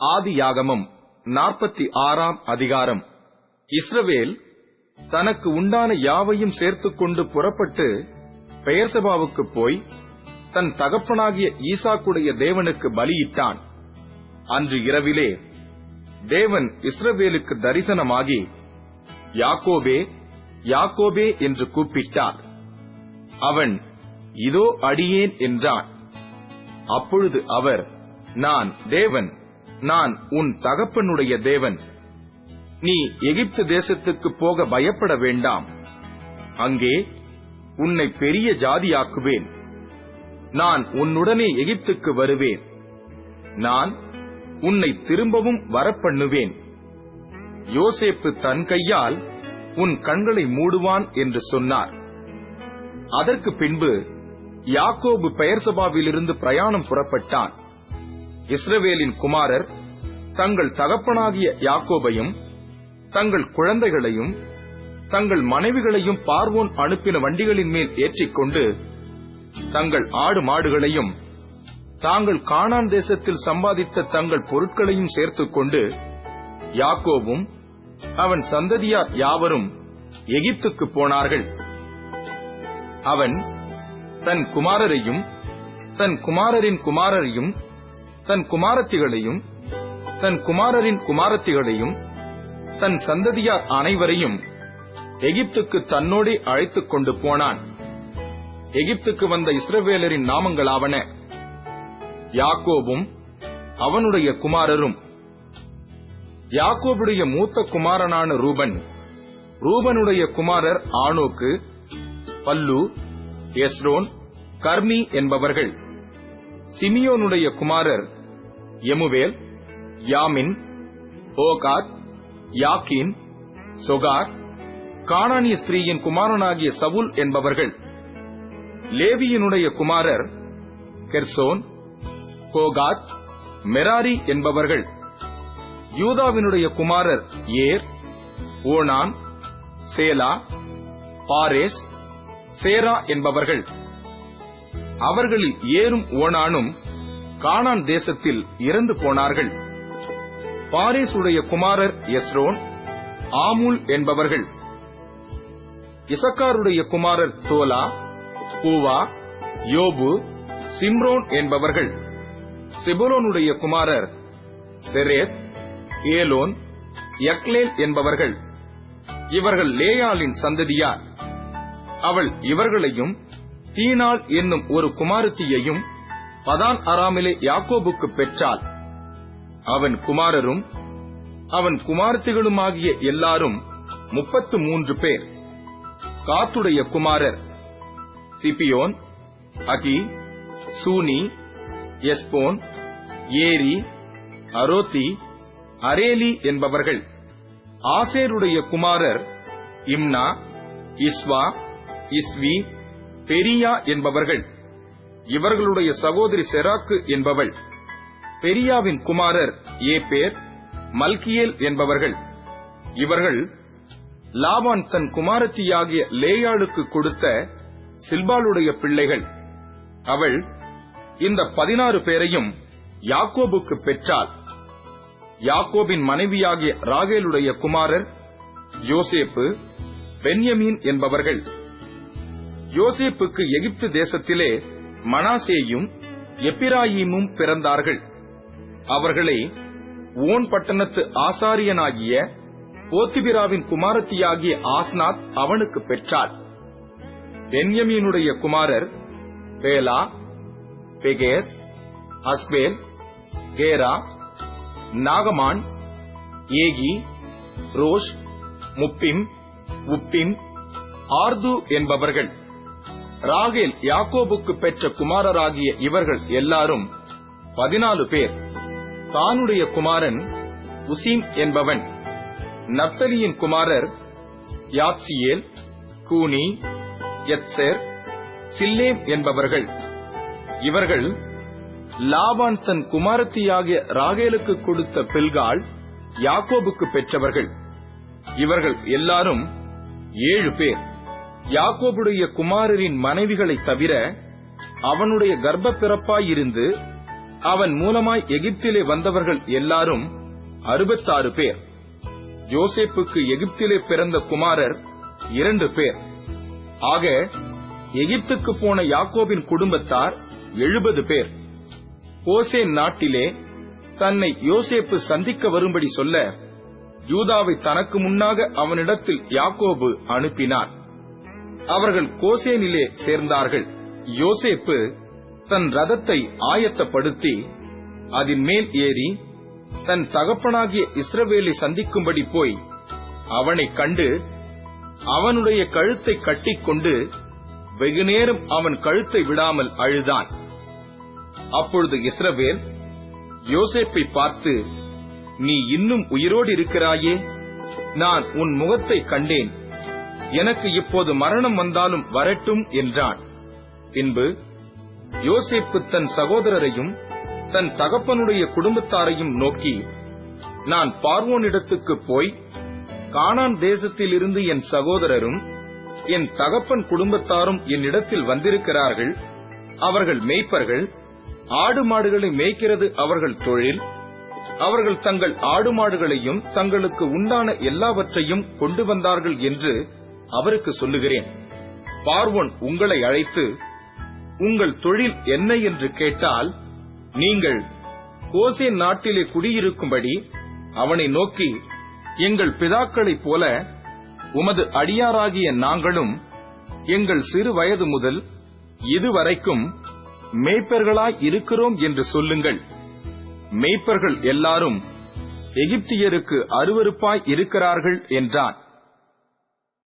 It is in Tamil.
ஆதியாகமம் நாற்பத்தி ஆறாம் அதிகாரம். இஸ்ரவேல் தனக்கு உண்டான யாவையும் சேர்த்துக்கொண்டு புறப்பட்டு பெயர்சபாவுக்கு போய் தன் தகப்பனாகிய ஈசாக்குடைய தேவனுக்கு பலியிட்டான். அன்று இரவிலே தேவன் இஸ்ரவேலுக்கு தரிசனமாகி யாக்கோபே யாக்கோபே என்று கூப்பிட்டார். அவன் இதோ அடியேன் என்றான். அப்பொழுது அவர் நான் தேவன் நான் உன் தகப்பனுடைய தேவன். நீ எகிப்து தேசத்துக்கு போக பயப்பட வேண்டாம். அங்கே உன்னை பெரிய ஜாதியாக்குவேன். நான் உன்னுடனே எகிப்துக்கு வருவேன். நான் உன்னை திரும்பவும் வரப்பண்ணுவேன். யோசேப்பு தன் கையால் உன் கண்களை மூடுவான் என்று சொன்னார். அதற்கு பின்பு யாக்கோபு பெயர்சபாவிலிருந்து பிரயாணம் புறப்பட்டான். இஸ்ரவேலின் குமாரர் தங்கள் தகப்பனாகிய யாக்கோபையும் தங்கள் குழந்தைகளையும் தங்கள் மனைவிகளையும் பார்வோன் அனுப்பின வண்டிகளின் மேல் ஏற்றிக்கொண்டு தங்கள் ஆடு மாடுகளையும் தாங்கள் காணான் தேசத்தில் சம்பாதித்த தங்கள் பொருட்களையும் சேர்த்துக்கொண்டு யாக்கோவும் அவன் சந்ததியார் யாவரும் எகிப்துக்கு போனார்கள். அவன் தன் குமாரரையும் தன் குமாரரின் குமாரரையும் தன் குமாரத்திகளையும் தன் குமாரரின் குமாரத்திகளையும் தன் சந்ததியார் அனைவரையும் எகிப்துக்கு தன்னோடு அழைத்துக் கொண்டு போனான். எகிப்துக்கு வந்த இஸ்ரவேலரின் நாமங்களாவன யாக்கோபும் அவனுடைய குமாரரும். யாக்கோபுடைய மூத்த குமாரனான ரூபன் ரூபனுடைய குமாரர் ஆனோக்கு பல்லு எஸ்ரோன் கர்மி என்பவர்கள். சிமியோனுடைய குமாரர் எமுவேல் யாமின் ஓகாத் யாக்கீன் சொகார் காணானிய ஸ்திரீயின் குமாரனாகிய சவுல் என்பவர்கள். லேவியினுடைய குமாரர் கெர்சோன் கோகாத் மெராரி என்பவர்கள். யூதாவினுடைய குமாரர் ஏர் ஓனான் சேலா பாரேஸ் சேரா என்பவர்கள். அவர்களில் ஏரும் ஓனானும் கானான் தேசத்தில் இறந்து போனார்கள். பாரேசுடைய குமாரர் எஸ்ரோன் ஆமுல் என்பவர்கள். இசக்காருடைய குமாரர் தோலா பூவா யோபு சிம்ரோன் என்பவர்கள். செபுரோனுடைய குமாரர் செரேத் ஏலோன் யக்லேல் என்பவர்கள். இவர்கள் லேயாளின் சந்ததியார். அவள் இவர்களையும் தீனால் என்னும் ஒரு குமாரத்தியையும் பதான் அராமிலே யாக்கோபுக்கு பெற்றாள். அவன் குமாரரும் அவன் குமார்த்திகளுமாகிய எல்லாரும் முப்பத்து மூன்று பேர். காத்துடைய குமாரர் சிபியோன் அகி சூனி எஸ்போன் ஏரி அரோத்தி அரேலி என்பவர்கள். ஆசேருடைய குமாரர் இம்னா இஸ்வா இஸ்வி பெரியா என்பவர்கள். இவர்களுடைய சகோதரி செராக்கு என்பவள். பெரியாவின் குமாரர் ஏ பேர் மல்கியேல் என்பவர்கள். இவர்கள் லாவான் தன் குமாரத்தியாகிய லேயாளுக்கு கொடுத்த சில்பாளுடைய பிள்ளைகள். அவள் இந்த பதினாறு பேரையும் யாக்கோபுக்கு பெற்றாள். யாக்கோபின் மனைவியாகிய ராகேலுடைய குமாரர் யோசேப்பு பென்யமீன் என்பவர்கள். யோசேப்புக்கு எகிப்து தேசத்திலே மனாசேயும் எப்பிராயீமும் பிறந்தார்கள். அவர்களை ஓன் பட்டணத்து ஆசாரியனாகிய போத்திபிராவின் குமாரத்தியாகிய ஆஸ்நாத் அவனுக்கு பெற்றார். பென்யமீனுடைய குமாரர் பேலா பெகேர் அஸ்பேல் கேரா நாகமான் ஏகி ரோஷ் முப்பிம் உப்பிம் ஆர்து என்பவர்கள். ராகேல் யாக்கோபுக்கு பெற்ற குமாரராகிய இவர்கள் எல்லாரும் பதினாலு பேர். தானுடைய குமாரன் உசீம் என்பவன். நப்தலியின் குமாரர் யாத்சியேல் கூனி எத்சேர் சில்லேம் என்பவர்கள். இவர்கள் லாபான் தன் குமாரத்தியாகிய ராகேலுக்கு கொடுத்த பில்கால் யாக்கோபுக்கு பெற்றவர்கள். இவர்கள் எல்லாரும் ஏழு பேர். யாக்கோபுடைய குமாரரின் மனைவிகளை தவிர அவனுடைய கர்ப்ப பிறப்பாயிருந்து அவன் மூலமாய் எகிப்திலே வந்தவர்கள் எல்லாரும் அறுபத்தாறு பேர். யோசேப்புக்கு எகிப்திலே பிறந்த குமாரர் இரண்டு பேர். ஆக எகிப்துக்கு போன யாக்கோபின் குடும்பத்தார் எழுபது பேர். ஓசேன் நாட்டிலே தன்னை யோசேப்பு சந்திக்க வரும்படி சொல்ல யூதாவை தனக்கு முன்னாக அவனிடத்தில் யாக்கோபு அனுப்பினார். அவர்கள் கோசேனிலே சேர்ந்தார்கள். யோசேப்பு தன் ரதத்தை ஆயத்தப்படுத்தி அதன் மேல் ஏறி தன் தகப்பனாகிய இஸ்ரவேலை சந்திக்கும்படி போய் அவனை கண்டு அவனுடைய கழுத்தை கட்டிக்கொண்டு வெகுநேரம் அவன் கழுத்தை விடாமல் அழுதான். அப்பொழுது இஸ்ரவேல் யோசேப்பை பார்த்து நீ இன்னும் உயிரோடு இருக்கிறாயே? நான் உன் முகத்தை கண்டேன். எனக்கு இப்போது மரணம் வந்தாலும் வரட்டும் என்றான். பின்பு யோசேப்பு தன் சகோதரரையும் தன் தகப்பனுடைய குடும்பத்தாரையும் நோக்கி நான் பார்வோனிடத்துக்கு போய் கானான் தேசத்திலிருந்து என் சகோதரரும் என் தகப்பன் குடும்பத்தாரும் என்னிடத்தில் வந்திருக்கிறார்கள். அவர்கள் மேய்ப்பர்கள் ஆடு மாடுகளை மேய்க்கிறது அவர்கள் தொழில் அவர்கள் தங்கள் ஆடு மாடுகளையும் தங்களுக்கு உண்டான எல்லாவற்றையும் கொண்டு வந்தார்கள் என்று அவருக்கு சொல்லுகிறேன். பார்வோன் உங்களை அழைத்து உங்கள் தொழில் என்ன என்று கேட்டால் நீங்கள் கோசே நாட்டிலே குடியிருக்கும்படி அவனை நோக்கி எங்கள் பிதாக்களைப் போல உமது அடியாராகிய நாங்களும் எங்கள் சிறு வயது முதல் இதுவரைக்கும் மேய்ப்பர்களாய் இருக்கிறோம் என்று சொல்லுங்கள். மேய்ப்பர்கள் எல்லாரும் எகிப்தியருக்கு அருவருப்பாய் இருக்கிறார்கள் என்றான்.